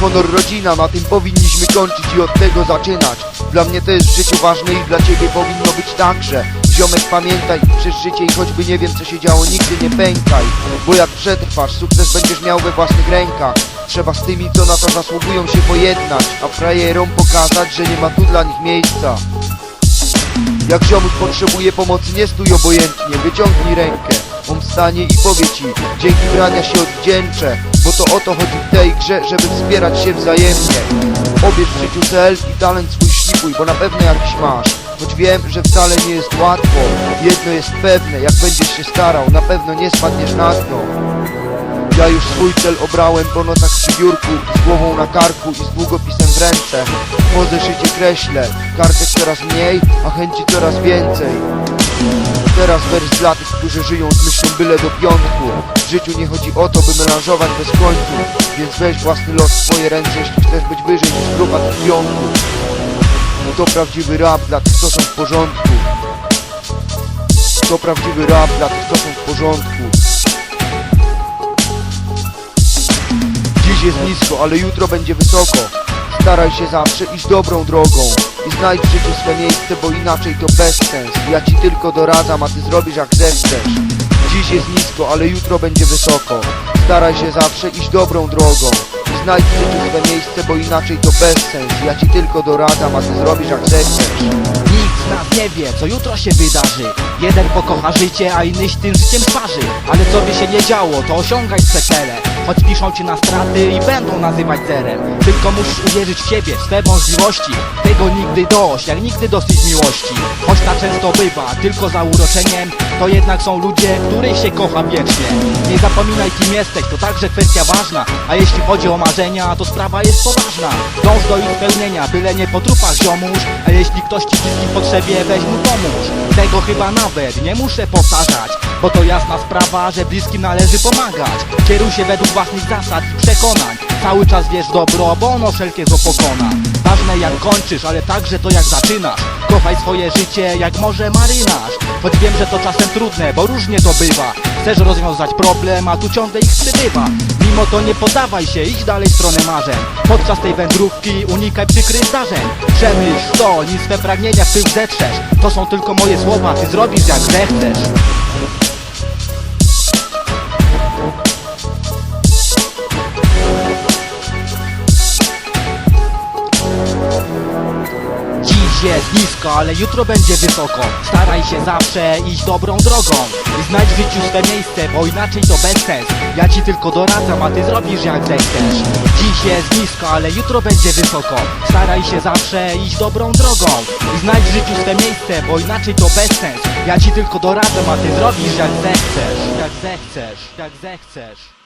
honor, rodzina, na tym powinniśmy kończyć i od tego zaczynać. Dla mnie to jest w życiu ważne i dla ciebie powinno być także. Ziomek pamiętaj, przez życie i choćby nie wiem co się działo, nigdy nie pękaj. Bo jak przetrwasz, sukces będziesz miał we własnych rękach. Trzeba z tymi, co na to zasługują się pojednać, a frajerom pokazać, że nie ma tu dla nich miejsca. Jak ziomuś potrzebuje pomocy, nie stój obojętnie, wyciągnij rękę. On wstanie i powie ci, dzięki brania się odwdzięczę, bo to o to chodzi w tej grze, żeby wspierać się wzajemnie. Obierz w życiu cel i talent swój ślipuj, bo na pewno jakiś masz. Choć wiem, że wcale nie jest łatwo, jedno jest pewne, jak będziesz się starał, na pewno nie spadniesz na dno. Ja już swój cel obrałem po nocach przy biurku Z głową na karku i z długopisem w ręce Młode życie kreślę Kartek coraz mniej, a chęci coraz więcej Teraz wers dla tych, którzy żyją z myślą byle do piątku. W życiu nie chodzi o to, by melanżować bez końcu Więc weź własny los w swoje ręce, jeśli chcesz być wyżej niż grupa tych pionków To prawdziwy rap dla tych, co są w porządku. To prawdziwy rap dla tych, co są w porządku. Dziś jest nisko, ale jutro będzie wysoko Staraj się zawsze iść dobrą drogą. I znajdź w życiu swe miejsce, bo inaczej to bezsens Ja ci tylko doradzam, a ty zrobisz jak zechcesz. Dziś jest nisko, ale jutro będzie wysoko. Staraj się zawsze iść dobrą drogą. I znajdź w życiu swe miejsce, bo inaczej to bezsens Ja ci tylko doradzam, a ty zrobisz jak zechcesz z nas nie wie, co jutro się wydarzy. Jeden pokocha życie, a inny tym życiem sparzy Ale co by się nie działo, to osiągaj swe cele Choć piszą ci na straty i będą nazywać zerem. Tylko musisz uwierzyć w siebie, w swe możliwości. Tego nigdy dość, jak nigdy dosyć miłości. Choć tak często bywa, tylko za uroczeniem To jednak są ludzie, których się kocha wiecznie. Nie zapominaj kim jesteś, to także kwestia ważna. A jeśli chodzi o marzenia, to sprawa jest poważna. Dąż do ich spełnienia, byle nie po trupach ziomuś. A jeśli ktoś ci w potrzebie, weź mu pomóż. Tego chyba nawet nie muszę powtarzać Bo to jasna sprawa, że bliskim należy pomagać. Kieruj się według własnych zasad i przekonań Cały czas wiesz dobro, bo ono wszelkie zło pokona. Ważne jak kończysz, ale także to jak zaczynasz. Kochaj swoje życie jak może marynarz. Choć wiem, że to czasem trudne, bo różnie to bywa. Chcesz rozwiązać problem, a tu ciągle ich przybywa. Mimo to nie poddawaj się, idź dalej w stronę marzeń. Podczas tej wędrówki unikaj przykrych zdarzeń. Przemyśl to, nim swe pragnienia w tył zetrzesz To są tylko moje słowa, ty zrobisz jak zechcesz Nisko, ale jutro będzie wysoko. Staraj się zawsze iść dobrą drogą. Znajdź w życiu swe miejsce, bo inaczej to bez sens. Ja ci tylko doradzam, a ty zrobisz jak zechcesz. Dziś jest nisko, ale jutro będzie wysoko. Staraj się zawsze iść dobrą drogą. Znajdź w życiu swe miejsce, bo inaczej to bez sens. Ja ci tylko doradzam, a ty zrobisz jak zechcesz. Jak zechcesz, jak zechcesz